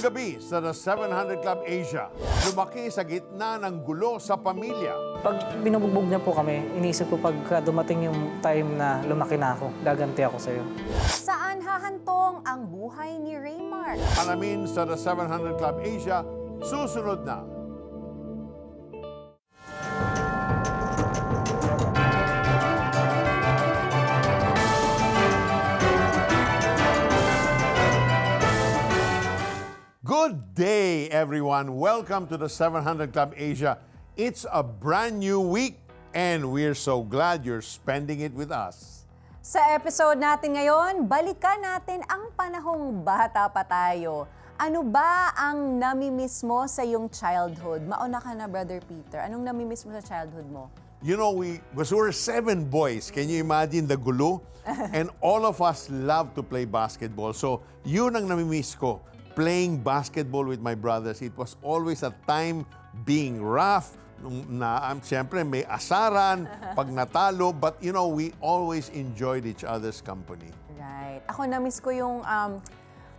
Ngayong gabi sa The 700 Club Asia, lumaki sa gitna ng gulo sa pamilya. Pag binubugbog niya po kami, iniisip ko pag uh, dumating yung time na lumaki na ako, gaganti ako sa'yo. Saan hahantong ang buhay ni Raymar? Alamin sa The 700 Club Asia, susunod na. Day, everyone. Welcome to the 700 Club Asia. It's a brand new week, and we're so glad you're spending it with us. Sa episode natin ngayon, balikan natin ang panahong bata pa tayo. Ano ba ang namimiss mo sa iyong childhood? Mauna ka na, Brother Peter. Anong namimiss mo sa childhood mo? You know, we because we were seven boys. Can you imagine the gulo? and all of us love to play basketball. So, yun ang namimiss ko. Playing basketball with my brothers. It was always a time being rough. Na, um, siyempre, may asaran pag natalo. But, you know, we always enjoyed each other's company. Right. Ako namiss ko yung um,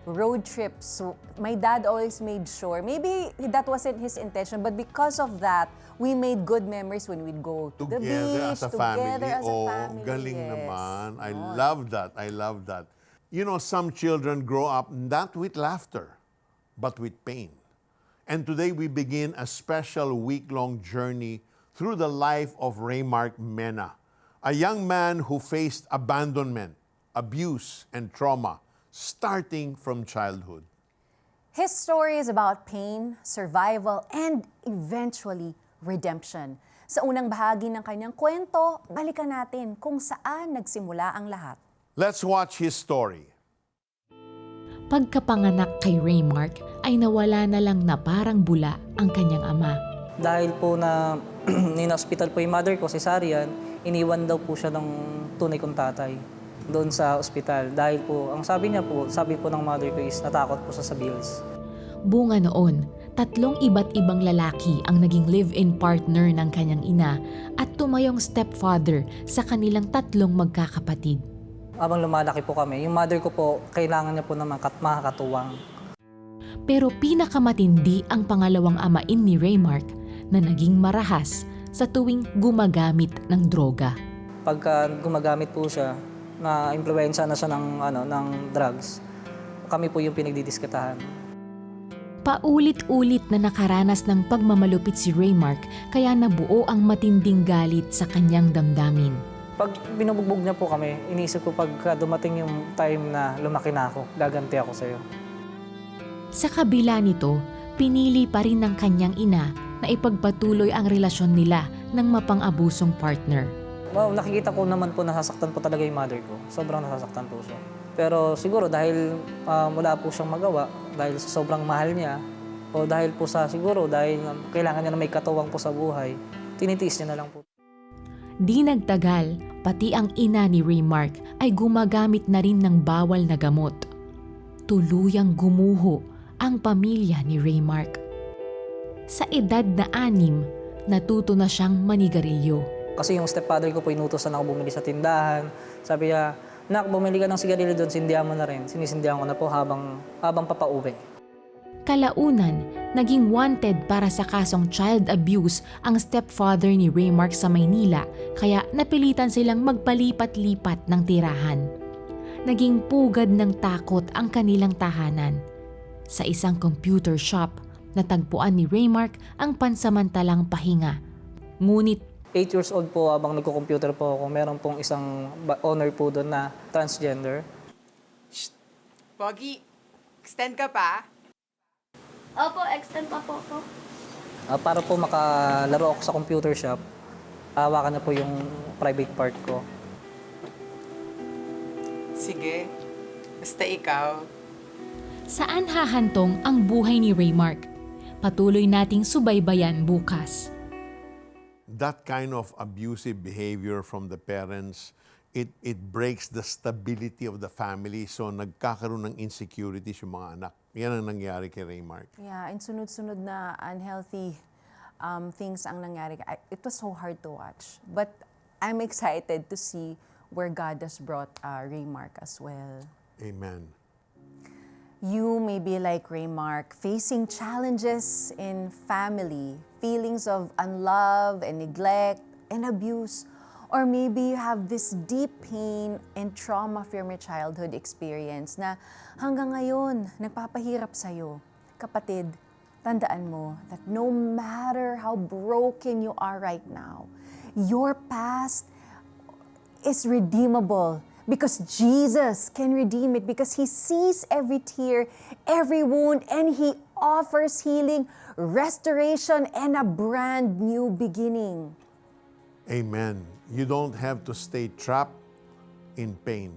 road trips. My dad always made sure. Maybe that wasn't his intention, but because of that, we made good memories when we'd go to the Together beach, as a together family. as a oh, family. galing yes. naman. I Oh. love that. I love that. You know, some children grow up not with laughter, but with pain. And today we begin a special week-long journey through the life of Raymark Mena, a young man who faced abandonment, abuse, and trauma, starting from childhood. His story is about pain, survival, and eventually redemption. Sa unang bahagi ng kanyang kwento, balikan natin kung saan nagsimula ang lahat. Let's watch his story. Pagkapanganak kay Raymark ay nawala na lang na parang bula ang kanyang ama. Dahil po na in-hospital po yung mother ko, cesarean, iniwan daw po siya ng tunay kong tatay doon sa ospital. Dahil po, ang sabi niya po, sabi po ng mother ko is natakot po siya sa bills. Bunga noon, tatlong iba't ibang lalaki ang naging live-in partner ng kanyang ina at tumayong stepfather sa kanilang tatlong magkakapatid. Habang lumalaki po kami, yung mother ko po, kailangan niya po ng mga kat- makakatuwang. Pero pinakamatindi ang pangalawang amain ni Raymark na naging marahas sa tuwing gumagamit ng droga. Pagka gumagamit po siya, na impluensya na siya ng, ano, ng drugs, kami po yung pinagdidiskatahan. Paulit-ulit na nakaranas ng pagmamalupit si Raymark kaya nabuo ang matinding galit sa kanyang damdamin. Pag binubugbog niya po kami, iniisip ko pag dumating yung time na lumaki na ako, gaganti ako sa'yo. Sa kabila nito, pinili pa rin ng kanyang ina na ipagpatuloy ang relasyon nila ng mapang-abusong partner. Wow, nakikita ko naman po nasasaktan po talaga yung mother ko. Sobrang nasasaktan po siya. Pero siguro dahil ah, wala po siyang magawa, dahil sa sobrang mahal niya, o dahil po sa siguro dahil kailangan niya na may katuwang po sa buhay, tinitiis niya na lang po. Di nagtagal, pati ang ina ni Raymark ay gumagamit na rin ng bawal na gamot. Tuluyang gumuho ang pamilya ni Raymark. Sa edad na anim, natuto na siyang manigarilyo. Kasi yung stepfather ko po inutosan ako bumili sa tindahan. Sabi niya, Nak, bumili ka ng sigarilyo doon, sindihan mo na rin. Sinisindihan ko na po habang, habang papauwi. Kalaunan, naging wanted para sa kasong child abuse ang stepfather ni Raymark sa Maynila kaya napilitan silang magpalipat-lipat ng tirahan. Naging pugad ng takot ang kanilang tahanan. Sa isang computer shop, natagpuan ni Raymark ang pansamantalang pahinga. Ngunit 8 years old po habang nagko-computer po ako, meron pong isang owner po doon na transgender. Pogi, extend ka pa? Opo, extend pa po po. Ah, para po makalaro ako sa computer shop, hawakan na po yung private part ko. Sige, basta ikaw. saan hahantong ang buhay ni Raymark? Patuloy nating subaybayan bukas. that kind of abusive behavior from the parents, it, it breaks the stability of the family. So nagkakaroon ng insecurities yung mga anak. Yan ang nangyari kay Raymark. Yeah, and sunod-sunod na unhealthy um, things ang nangyari. I- It was so hard to watch. But I'm excited to see where God has brought uh, Raymark as well. Amen. You may be like Raymark, facing challenges in family, feelings of unlove and neglect and abuse. Or maybe you have this deep pain and trauma from your childhood experience na hanggang ngayon nagpapahirap sa'yo. Kapatid, tandaan mo that no matter how broken you are right now, your past is redeemable because Jesus can redeem it because He sees every tear, every wound, and He offers healing, restoration, and a brand new beginning. Amen. You don't have to stay trapped in pain.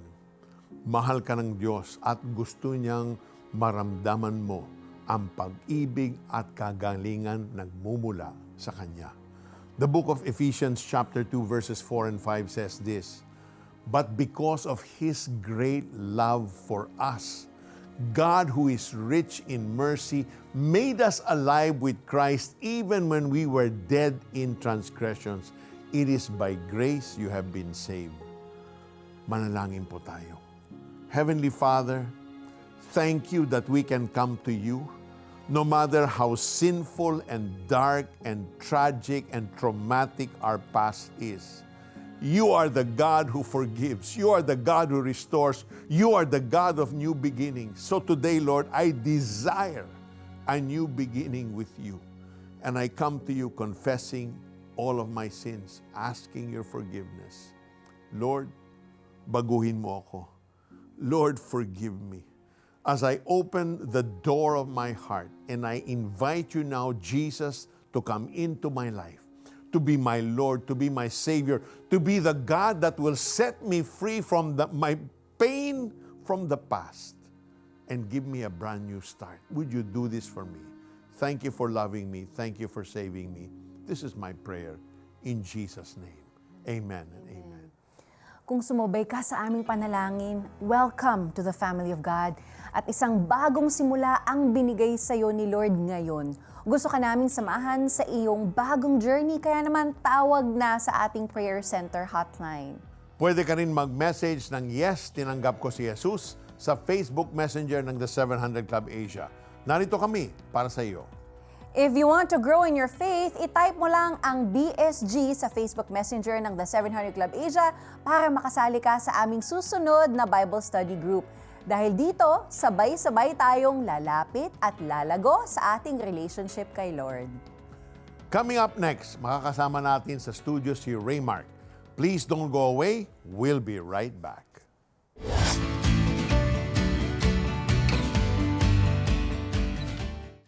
Mahal ka ng Diyos at gusto niyang maramdaman mo ang pag-ibig at kagalingan nagmumula sa Kanya. The book of Ephesians chapter 2 verses 4 and 5 says this, But because of His great love for us, God, who is rich in mercy, made us alive with Christ even when we were dead in transgressions. It is by grace you have been saved. Manalangin po tayo. Heavenly Father, thank you that we can come to you no matter how sinful and dark and tragic and traumatic our past is. You are the God who forgives. You are the God who restores. You are the God of new beginnings. So today, Lord, I desire a new beginning with you. And I come to you confessing all of my sins, asking your forgiveness. Lord, baguhin mo ako. Lord, forgive me. As I open the door of my heart and I invite you now, Jesus, to come into my life, to be my Lord, to be my Savior, to be the God that will set me free from the, my pain from the past and give me a brand new start. Would you do this for me? Thank you for loving me. Thank you for saving me. This is my prayer in Jesus' name. Amen and amen. Kung sumubay ka sa aming panalangin, welcome to the family of God. At isang bagong simula ang binigay sa iyo ni Lord ngayon. Gusto ka naming samahan sa iyong bagong journey, kaya naman tawag na sa ating prayer center hotline. Pwede ka rin mag-message ng Yes, tinanggap ko si Jesus sa Facebook Messenger ng The 700 Club Asia. Narito kami para sa iyo. If you want to grow in your faith, itype mo lang ang BSG sa Facebook Messenger ng The 700 Club Asia para makasali ka sa aming susunod na Bible Study Group. Dahil dito, sabay-sabay tayong lalapit at lalago sa ating relationship kay Lord. Coming up next, makakasama natin sa studio si Raymark. Please don't go away. We'll be right back.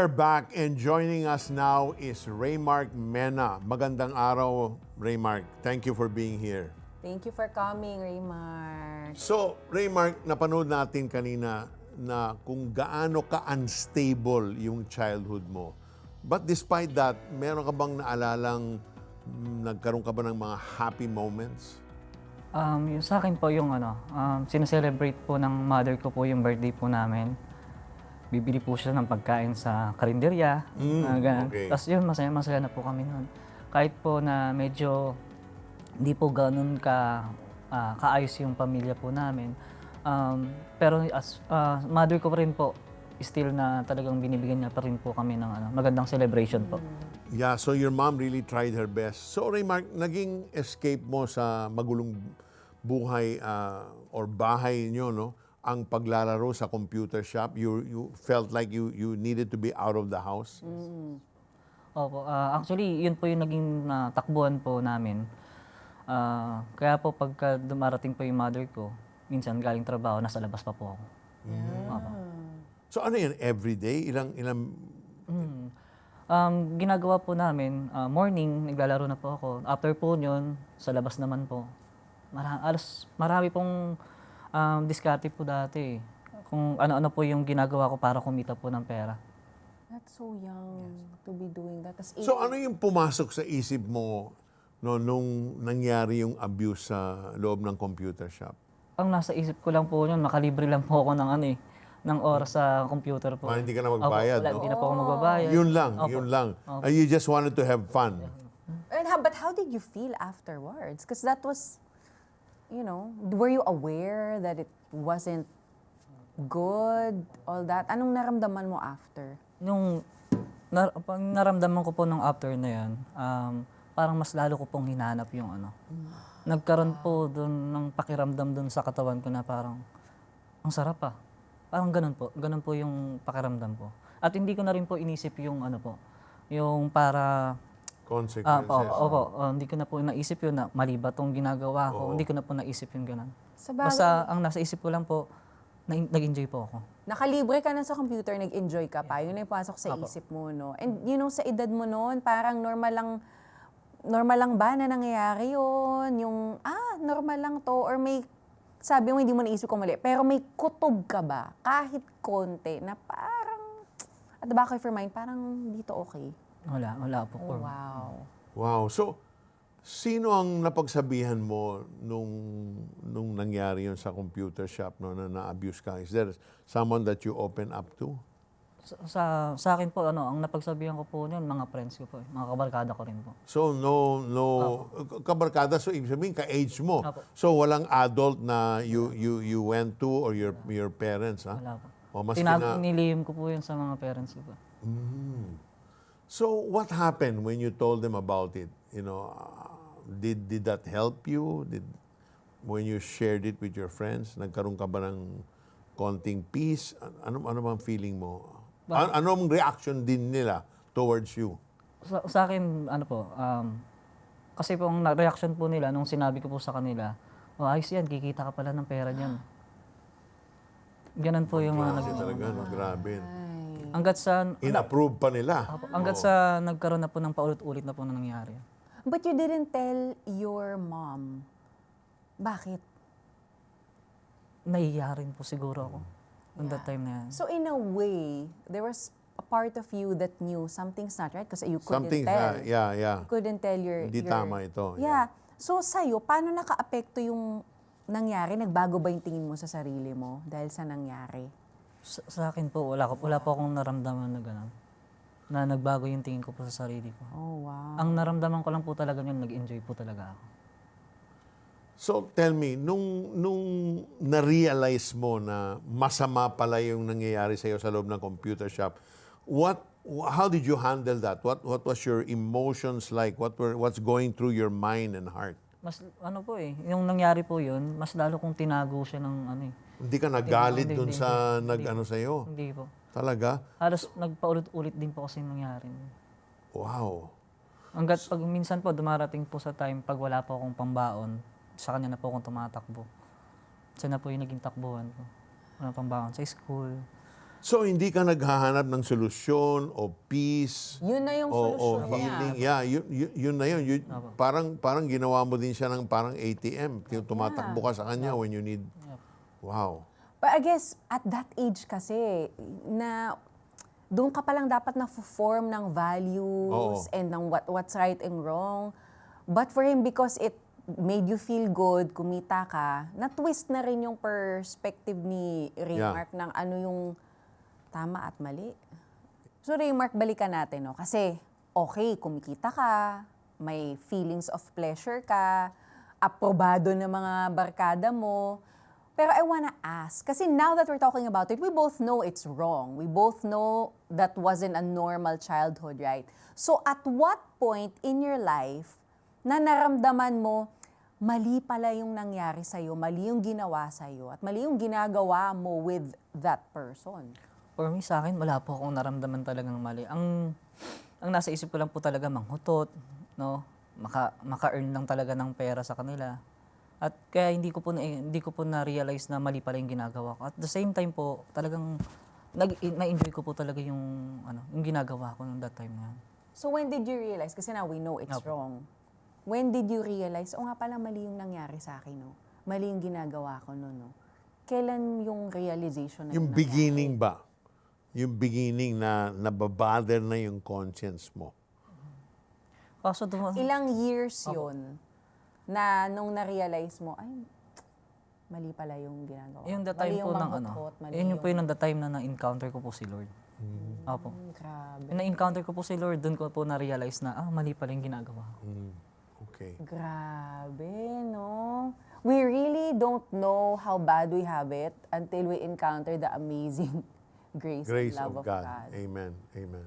Are back and joining us now is Raymark Mena. Magandang araw, Raymark. Thank you for being here. Thank you for coming, Raymar. So, Raymark, napanood natin kanina na kung gaano ka-unstable yung childhood mo. But despite that, meron ka bang naalalang mm, nagkaroon ka ba ng mga happy moments? Um, yung sa akin po yung ano, um, sineselebrate po ng mother ko po yung birthday po namin. Bibili po siya ng pagkain sa karinderya. Mm, ganun. okay. Tapos yun, masaya-masaya na po kami noon. Kahit po na medyo hindi po ganun ka ah, kaayos yung pamilya po namin. Um, pero as ah, mother ko pa rin po, still na talagang binibigyan niya pa rin po kami ng ano, magandang celebration po. Yeah, so your mom really tried her best. So, Raymark, naging escape mo sa magulong buhay ah, or bahay niyo, no? Ang paglalaro sa computer shop, you you felt like you you needed to be out of the house. Opo, ah, actually, yun po yung naging ah, takbuhan po namin. Ah, kaya po pagka dumarating po yung mother ko, minsan galing trabaho, nasa labas pa po ako. Opo. So ano yan, everyday? Ilang, ilang, Um, ginagawa po namin, ah, morning, naglalaro na po ako. After po yun, sa labas naman po. Mara, alas, marami pong um, diskarte po dati. eh. Kung ano-ano po yung ginagawa ko para kumita po ng pera. That's so young to be doing that. Tas So ano yung pumasok sa isip mo no, nung nangyari yung abuse sa loob ng computer shop? Ang nasa isip ko lang po yun, makalibre lang po ako ng ano eh, ng oras sa computer po. Para hindi ka na magbayad, Opo, wala, no? Hindi na po ako magbabayad. Yun lang, Opo. yun lang. And you just wanted to have fun. And how, but how did you feel afterwards? Because that was, you know, were you aware that it wasn't good, all that? Anong naramdaman mo after? Nung nar- pag naramdaman ko po nung after na yan, um, parang mas lalo ko pong hinanap yung ano. Nagkaroon po doon ng pakiramdam doon sa katawan ko na parang, ang sarap pa. Parang ganun po. Ganun po yung pakiramdam ko. At hindi ko na rin po inisip yung ano po, yung para Ah, Consequences. po, opo, ah, hindi ko na po naisip yun na mali ba tong ginagawa ko. Hindi ko na po naisip yung ganun. Sa bagay, Basta ang nasa isip ko lang po, na, nag-enjoy po ako. nakalibre ka na sa computer, nag-enjoy ka pa. Yun na yung pasok sa isip mo, no? And you know, sa edad mo noon, parang normal lang, normal lang ba na nangyayari yun? Yung, ah, normal lang to. Or may, sabi mo, hindi mo naisip kung mali. Pero may kutob ka ba? Kahit konti, na parang, at the back of your mind, parang dito okay. Wala, wala po. Oh, wow. Wow. So, sino ang napagsabihan mo nung nung nangyari yun sa computer shop no, na na-abuse ka? Is there someone that you open up to? Sa, sa, sa akin po, ano, ang napagsabihan ko po niyan, mga friends ko po, eh, mga kabarkada ko rin po. So, no, no, kabarkada, so ibig sabihin, ka-age mo. Apo. So, walang adult na you, you, you went to or your, your parents, ha? Wala po. O mas Tinag- kina- nilihim ko po yun sa mga parents ko po. So, what happened when you told them about it? You know, uh, did did that help you? Did when you shared it with your friends, nagkaroon ka ba ng konting peace? An- Ano ano bang feeling mo? An- anong reaction din nila towards you? Sa, sa akin, ano po, um, kasi po ang na- reaction po nila nung sinabi ko po sa kanila, oh, ayos yan, kikita ka pala ng pera niyan. Ganun po yung mga nag... Kasi talaga, no, grabe. Hanggat sa, In-approve pa nila. hanggat sa nagkaroon na po ng paulit-ulit na po na nangyari. But you didn't tell your mom. Bakit? Nahiya rin po siguro ako. On that time na yan. So in a way, there was a part of you that knew something's not right kasi you couldn't Something, tell. uh, yeah, yeah. You couldn't tell your... Hindi your- tama ito, Yeah. So sa'yo, paano naka-apekto yung nangyari? Nagbago ba yung tingin mo sa sarili mo dahil sa nangyari? Sa, sa akin po, wala, ko, wala po akong naramdaman na gano'n. Na nagbago yung tingin ko po sa sarili ko. Oh, wow. Ang naramdaman ko lang po talaga yun, nag-enjoy po talaga ako. So tell me, nung, nung na-realize mo na masama pala yung nangyayari sa'yo sa loob ng computer shop, what, how did you handle that? What, what was your emotions like? What were, what's going through your mind and heart? Mas ano po eh, yung nangyari po yun, mas lalo kong tinago siya ng ano eh. Hindi ka nagalit Hindi, dun hindi, sa hindi. nag-ano sa'yo? Hindi po. Talaga? Halos nagpaulit-ulit din po kasi nangyari. Wow. Hanggat pag minsan po dumarating po sa time pag wala po akong pambaon, sa kanya na po akong tumatakbo. Siya na po yung naging takbuhan ko. Wala pambaon sa school. So hindi ka naghahanap ng solusyon o peace Yun na yung o, o solusyon niya. healing? Yeah, yun, yun, yun na yun. Yun- parang, parang ginawa mo din siya ng parang ATM. Tumatakbo ka sa kanya when you need... Wow. But I guess, at that age kasi, na doon ka palang dapat na form ng values Oo. and ng what, what's right and wrong. But for him, because it made you feel good, kumita ka, na-twist na rin yung perspective ni Raymark ng ano yung tama at mali. So Raymark, balikan natin, no? Kasi, okay, kumikita ka, may feelings of pleasure ka, aprobado ng mga barkada mo, pero I wanna ask, kasi now that we're talking about it, we both know it's wrong. We both know that wasn't a normal childhood, right? So at what point in your life na naramdaman mo, mali pala yung nangyari sa'yo, mali yung ginawa sa'yo, at mali yung ginagawa mo with that person? For me, sa akin, wala po akong naramdaman talagang mali. Ang, ang nasa isip ko lang po talaga manghutot, no? Maka, maka-earn lang talaga ng pera sa kanila. At kaya hindi ko po na, hindi ko po na-realize na mali pala yung ginagawa ko. At the same time po, talagang nag, na-enjoy ko po talaga yung, ano, yung ginagawa ko nung that time na. So when did you realize? Kasi now we know it's Opo. wrong. when did you realize, oh nga pala mali yung nangyari sa akin, no? Mali yung ginagawa ko, no, no? Kailan yung realization na Yung yun beginning ba? Yung beginning na nababother na yung conscience mo. Kaso dum- nangyari? Ilang years yun na nung na-realize mo, ay, mali pala yung ginagawa. yung the Mali time yung po ng ano, mali yun yung po yung the time na na-encounter ko po si Lord. Opo. Hmm, Grabe. Yung na-encounter ko po si Lord, doon ko po na-realize na, ah, mali pala yung ginagawa ko. Okay. Grabe, no? We really don't know how bad we have it until we encounter the amazing grace, Grace and love of God. God. Amen. Amen.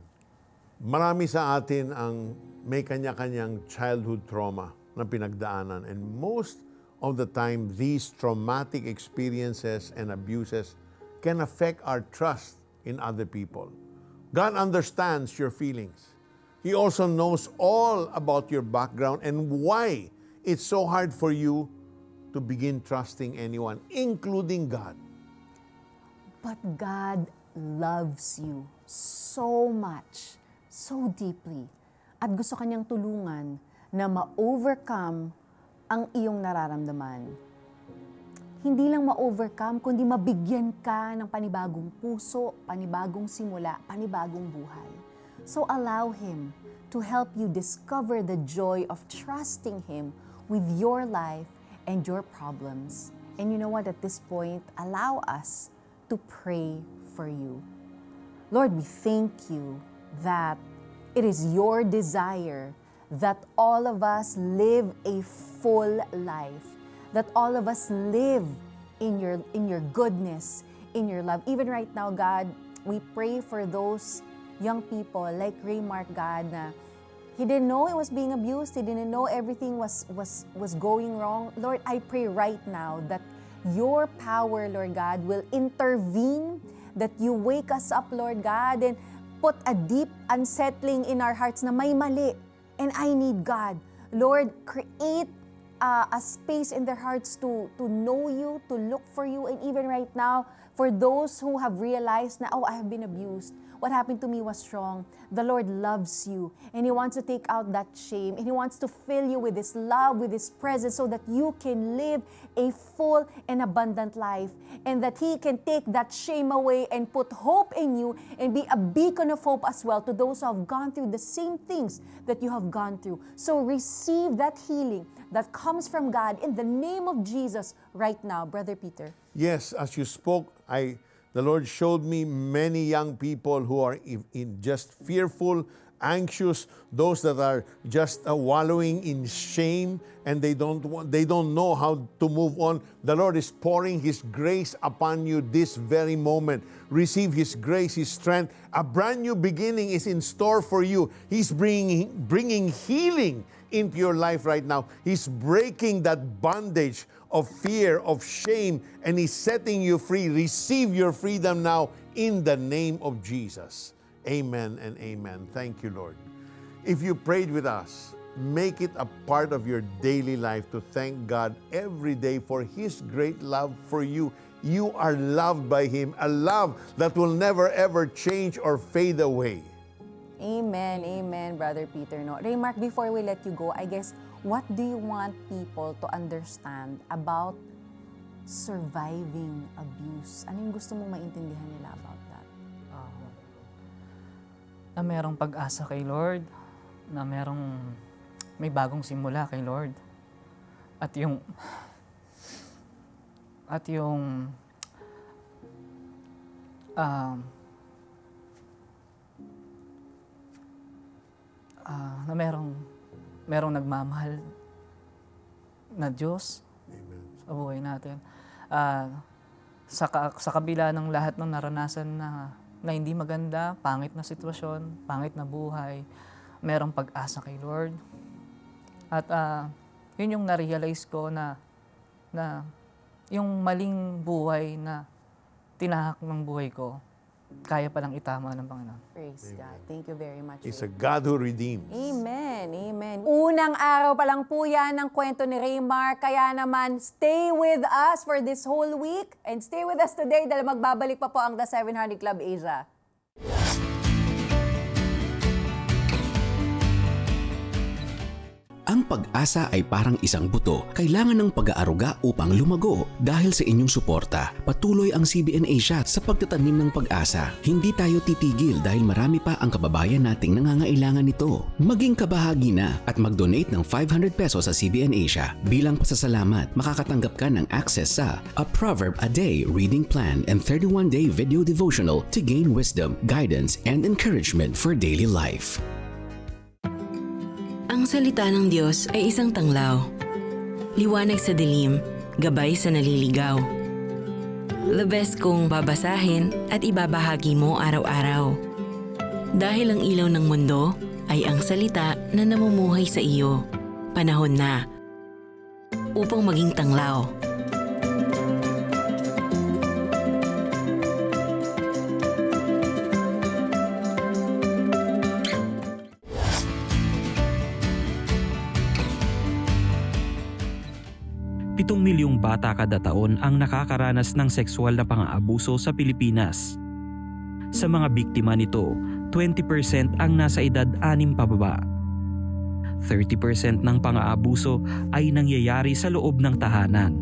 Marami sa atin ang may kanya-kanyang childhood trauma na pinagdaanan. And most of the time, these traumatic experiences and abuses can affect our trust in other people. God understands your feelings. He also knows all about your background and why it's so hard for you to begin trusting anyone, including God. But God loves you so much, so deeply. At gusto kanyang tulungan na ma-overcome ang iyong nararamdaman. Hindi lang ma-overcome, kundi mabigyan ka ng panibagong puso, panibagong simula, panibagong buhay. So allow Him to help you discover the joy of trusting Him with your life and your problems. And you know what? At this point, allow us to pray for you. Lord, we thank you that it is your desire that all of us live a full life, that all of us live in your in your goodness, in your love. Even right now, God, we pray for those young people like Raymark, God, na he didn't know he was being abused. He didn't know everything was was was going wrong. Lord, I pray right now that your power, Lord God, will intervene, that you wake us up, Lord God, and put a deep unsettling in our hearts na may mali. And I need God. Lord, create uh, a space in their hearts to, to know you, to look for you, and even right now, for those who have realized na, oh, I have been abused. What happened to me was wrong. The Lord loves you, and He wants to take out that shame, and He wants to fill you with His love, with His presence, so that you can live a full and abundant life, and that He can take that shame away and put hope in you and be a beacon of hope as well to those who have gone through the same things that you have gone through. So receive that healing that comes from God in the name of Jesus right now, Brother Peter. Yes, as you spoke, I the Lord showed me many young people who are in, in just fearful, anxious, those that are just uh, wallowing in shame and they don't want, they don't know how to move on. The Lord is pouring his grace upon you this very moment. Receive his grace, his strength. A brand new beginning is in store for you. He's bringing bringing healing into your life right now. He's breaking that bondage of fear, of shame, and He's setting you free. Receive your freedom now in the name of Jesus. Amen and amen. Thank you, Lord. If you prayed with us, make it a part of your daily life to thank God every day for His great love for you. You are loved by Him, a love that will never ever change or fade away. Amen, amen, Brother Peter. No, Raymark, before we let you go, I guess, what do you want people to understand about surviving abuse? Ano yung gusto mong maintindihan nila about that? Ah, na merong pag-asa kay Lord, na merong may bagong simula kay Lord. At yung at yung um ah, na merong merong nagmamahal na Diyos sa buhay natin. Ah, sa, ka- sa kabila ng lahat ng naranasan na, na hindi maganda, pangit na sitwasyon, pangit na buhay, merong pag-asa kay Lord. At ah, yun yung na-realize ko na, na yung maling buhay na tinahak ng buhay ko, kaya palang itama ng Panginoon. Praise God. Thank you very much. He's Ray. a God who redeems. Amen, amen. Unang araw pa lang po yan ng kwento ni Raymar. Kaya naman, stay with us for this whole week and stay with us today dahil magbabalik pa po ang The 700 Club Asia. Ang pag-asa ay parang isang buto, kailangan ng pag-aaruga upang lumago. Dahil sa inyong suporta, patuloy ang CBN Asia sa pagtatanim ng pag-asa. Hindi tayo titigil dahil marami pa ang kababayan nating nangangailangan nito. Maging kabahagi na at mag-donate ng 500 pesos sa CBN Asia. Bilang pasasalamat, makakatanggap ka ng access sa A Proverb a Day Reading Plan and 31-day video devotional to gain wisdom, guidance, and encouragement for daily life. Ang salita ng Diyos ay isang tanglaw. Liwanag sa dilim, gabay sa naliligaw. The best kong babasahin at ibabahagi mo araw-araw. Dahil ang ilaw ng mundo ay ang salita na namumuhay sa iyo. Panahon na upang maging tanglaw. Pitong milyong bata kada taon ang nakakaranas ng sexual na pang-aabuso sa Pilipinas. Sa mga biktima nito, 20% ang nasa edad 6 pababa. 30% ng pang-aabuso ay nangyayari sa loob ng tahanan.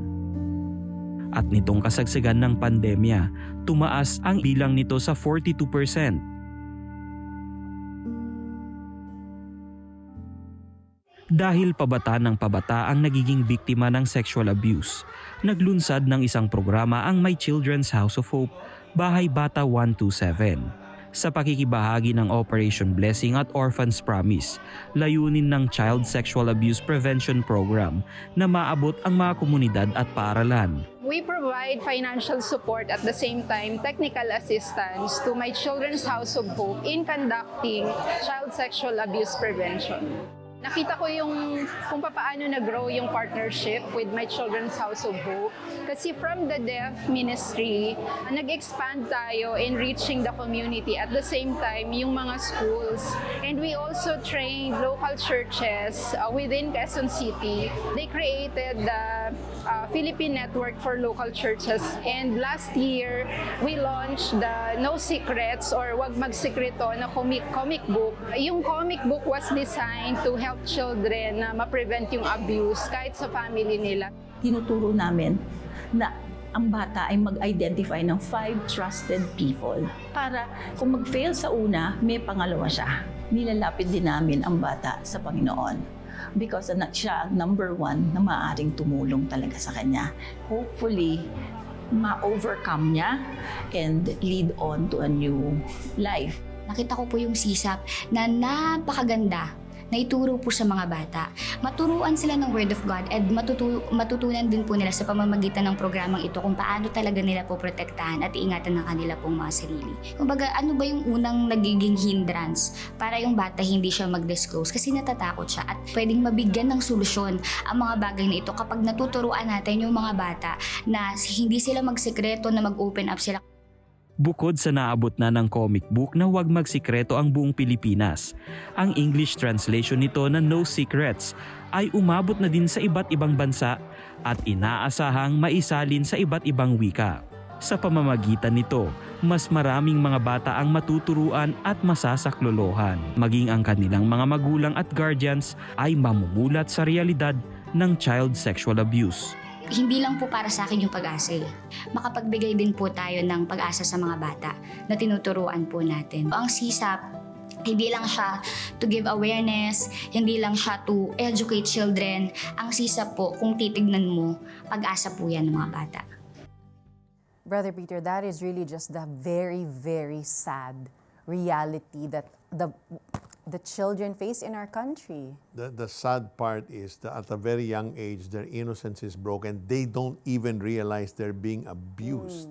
At nitong kasagsagan ng pandemya, tumaas ang bilang nito sa 42%. Dahil pabata ng pabata ang nagiging biktima ng sexual abuse, naglunsad ng isang programa ang My Children's House of Hope, Bahay Bata 127. Sa pakikibahagi ng Operation Blessing at Orphans Promise, layunin ng Child Sexual Abuse Prevention Program na maabot ang mga komunidad at paaralan. We provide financial support at the same time technical assistance to my Children's House of Hope in conducting child sexual abuse prevention. Nakita ko yung kung paano nag-grow yung partnership with my Children's House of Hope. Kasi from the deaf ministry, nag-expand tayo in reaching the community at the same time yung mga schools. And we also trained local churches uh, within Quezon City. They created the uh, Philippine Network for Local Churches. And last year, we launched the No Secrets or Wag Magsikreto na comic, comic book. Yung comic book was designed to help children na ma-prevent yung abuse kahit sa family nila. Tinuturo namin na ang bata ay mag-identify ng five trusted people. Para kung mag-fail sa una, may pangalawa siya. Nilalapit din namin ang bata sa Panginoon. Because na siya ang number one na maaaring tumulong talaga sa kanya. Hopefully, ma-overcome niya and lead on to a new life. Nakita ko po yung sisap na napakaganda na ituro po sa mga bata. Maturuan sila ng Word of God at matutu- matutunan din po nila sa pamamagitan ng programang ito kung paano talaga nila po protektahan at iingatan ng kanila pong mga sarili. Kumbaga, ano ba yung unang nagiging hindrance para yung bata hindi siya mag-disclose kasi natatakot siya at pwedeng mabigyan ng solusyon ang mga bagay na ito kapag natuturuan natin yung mga bata na hindi sila magsekreto na mag-open up sila Bukod sa naabot na ng comic book na Huwag Magsikreto ang buong Pilipinas, ang English translation nito na No Secrets ay umabot na din sa iba't ibang bansa at inaasahang maisalin sa iba't ibang wika. Sa pamamagitan nito, mas maraming mga bata ang matuturuan at masasaklolohan. Maging ang kanilang mga magulang at guardians ay mamumulat sa realidad ng child sexual abuse. Hindi lang po para sa akin yung pag-asa eh. Makapagbigay din po tayo ng pag-asa sa mga bata na tinuturuan po natin. Ang CSAP, hindi lang siya to give awareness, hindi lang siya to educate children. Ang CSAP po, kung titignan mo, pag-asa po yan ng mga bata. Brother Peter, that is really just the very, very sad reality that the the children face in our country. The, the sad part is that at a very young age, their innocence is broken. They don't even realize they're being abused.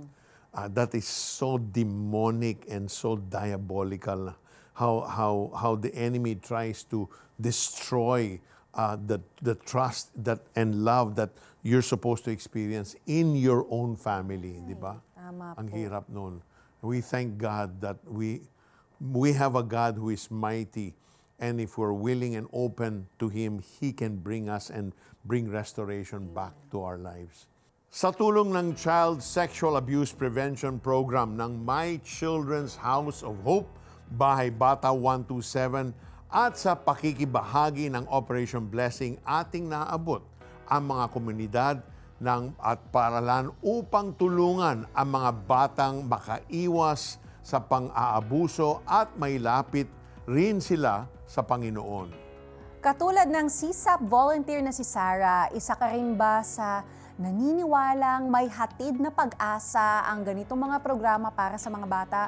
Uh, that is so demonic and so diabolical. How, how, how the enemy tries to destroy uh, the, the trust that and love that you're supposed to experience in your own family, di ba? Tama Ang hirap nun. We thank God that we we have a God who is mighty and if we're willing and open to him, he can bring us and bring restoration back to our lives. Sa tulong ng Child Sexual Abuse Prevention Program ng My Children's House of Hope, Bahay Bata 127, At sa pakikibahagi ng Operation Blessing, ating naabot ang mga komunidad ng, at paralan upang tulungan ang mga batang makaiwas sa pang-aabuso at mailapit rin sila sa Panginoon. Katulad ng CSAP volunteer na si Sarah, isa ka rin ba sa naniniwalang may hatid na pag-asa ang ganitong mga programa para sa mga bata?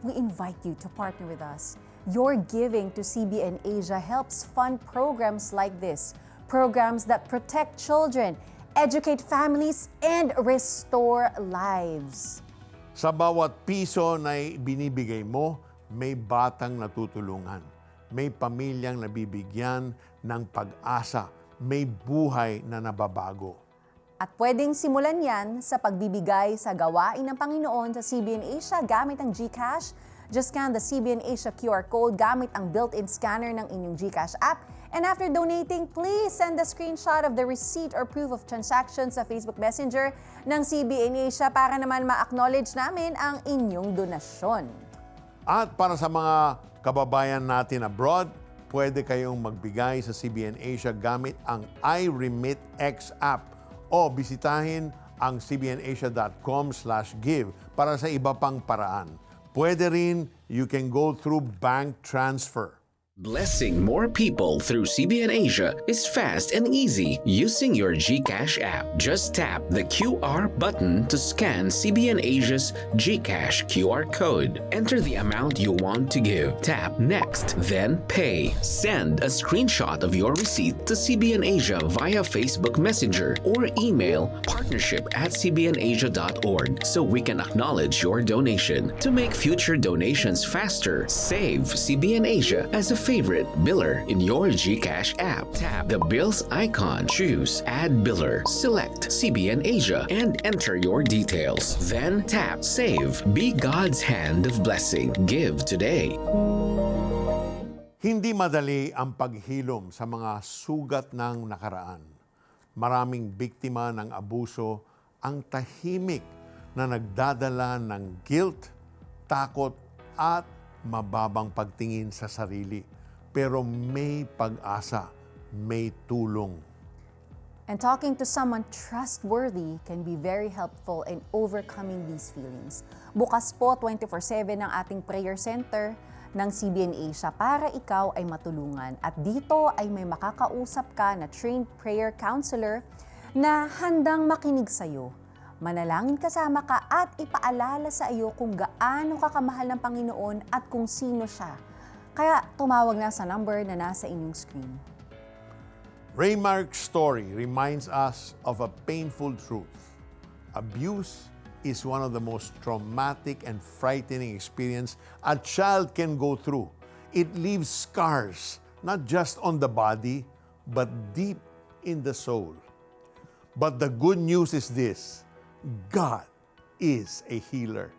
We invite you to partner with us. Your giving to CBN Asia helps fund programs like this, programs that protect children, educate families, and restore lives. Sa bawat piso na binibigay mo, may batang natutulungan. May pamilyang nabibigyan ng pag-asa. May buhay na nababago. At pwedeng simulan yan sa pagbibigay sa gawain ng Panginoon sa CBN Asia gamit ang GCash. Just scan the CBN Asia QR code gamit ang built-in scanner ng inyong GCash app. And after donating, please send a screenshot of the receipt or proof of transaction sa Facebook Messenger ng CBN Asia para naman ma-acknowledge namin ang inyong donasyon. At para sa mga kababayan natin abroad, pwede kayong magbigay sa CBN Asia gamit ang iRemitX app o bisitahin ang cbnasia.com give para sa iba pang paraan. Pwede rin, you can go through bank transfer. Blessing more people through CBN Asia is fast and easy using your GCash app. Just tap the QR button to scan CBN Asia's GCash QR code. Enter the amount you want to give. Tap Next, then Pay. Send a screenshot of your receipt to CBN Asia via Facebook Messenger or email partnership at cbnasia.org so we can acknowledge your donation. To make future donations faster, save CBN Asia as a favorite biller in your GCash app. Tap the bills icon, choose Add Biller, select CBN Asia, and enter your details. Then tap Save. Be God's hand of blessing. Give today. Hindi madali ang paghilom sa mga sugat ng nakaraan. Maraming biktima ng abuso ang tahimik na nagdadala ng guilt, takot at mababang pagtingin sa sarili. Pero may pag-asa, may tulong. And talking to someone trustworthy can be very helpful in overcoming these feelings. Bukas po 24-7 ang ating prayer center ng CBN Asia para ikaw ay matulungan. At dito ay may makakausap ka na trained prayer counselor na handang makinig sa iyo. Manalangin kasama ka at ipaalala sa iyo kung gaano ka kamahal ng Panginoon at kung sino siya. Kaya tumawag na sa number na nasa inyong screen. Raymark's story reminds us of a painful truth. Abuse is one of the most traumatic and frightening experience a child can go through. It leaves scars, not just on the body, but deep in the soul. But the good news is this God is a healer.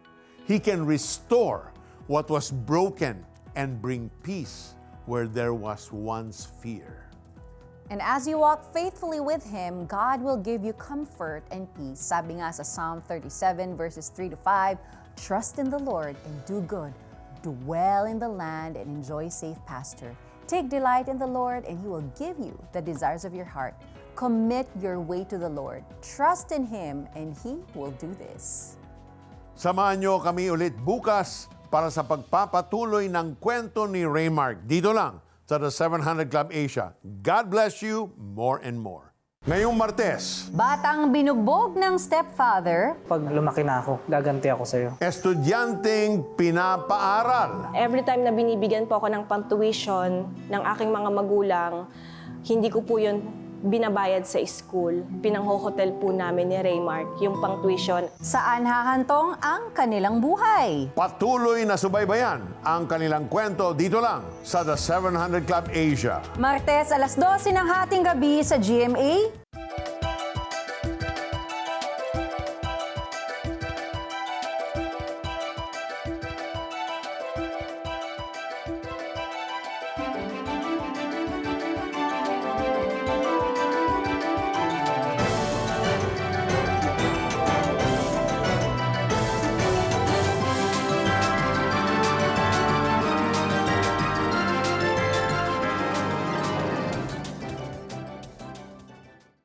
He can restore what was broken and bring peace where there was once fear. And as you walk faithfully with Him, God will give you comfort and peace. Sabi nga sa Psalm 37 verses 3 to 5, Trust in the Lord and do good. Dwell in the land and enjoy safe pasture. Take delight in the Lord and He will give you the desires of your heart. Commit your way to the Lord. Trust in Him and He will do this. Samahan kami ulit bukas para sa pagpapatuloy ng kwento ni Raymark. Dito lang sa The 700 Club Asia. God bless you more and more. Ngayong Martes, Batang binugbog ng stepfather, Pag lumaki na ako, gaganti ako sa'yo. estudyanteng pinapaaral. Every time na binibigyan po ako ng pang-tuition ng aking mga magulang, hindi ko po yun binabayad sa school. Pinanghohotel po namin ni Raymark yung pang-tuition. saan hahantong ang kanilang buhay? Patuloy na subaybayan ang kanilang kwento dito lang sa The 700 Club Asia. Martes alas 12 ng hating gabi sa GMA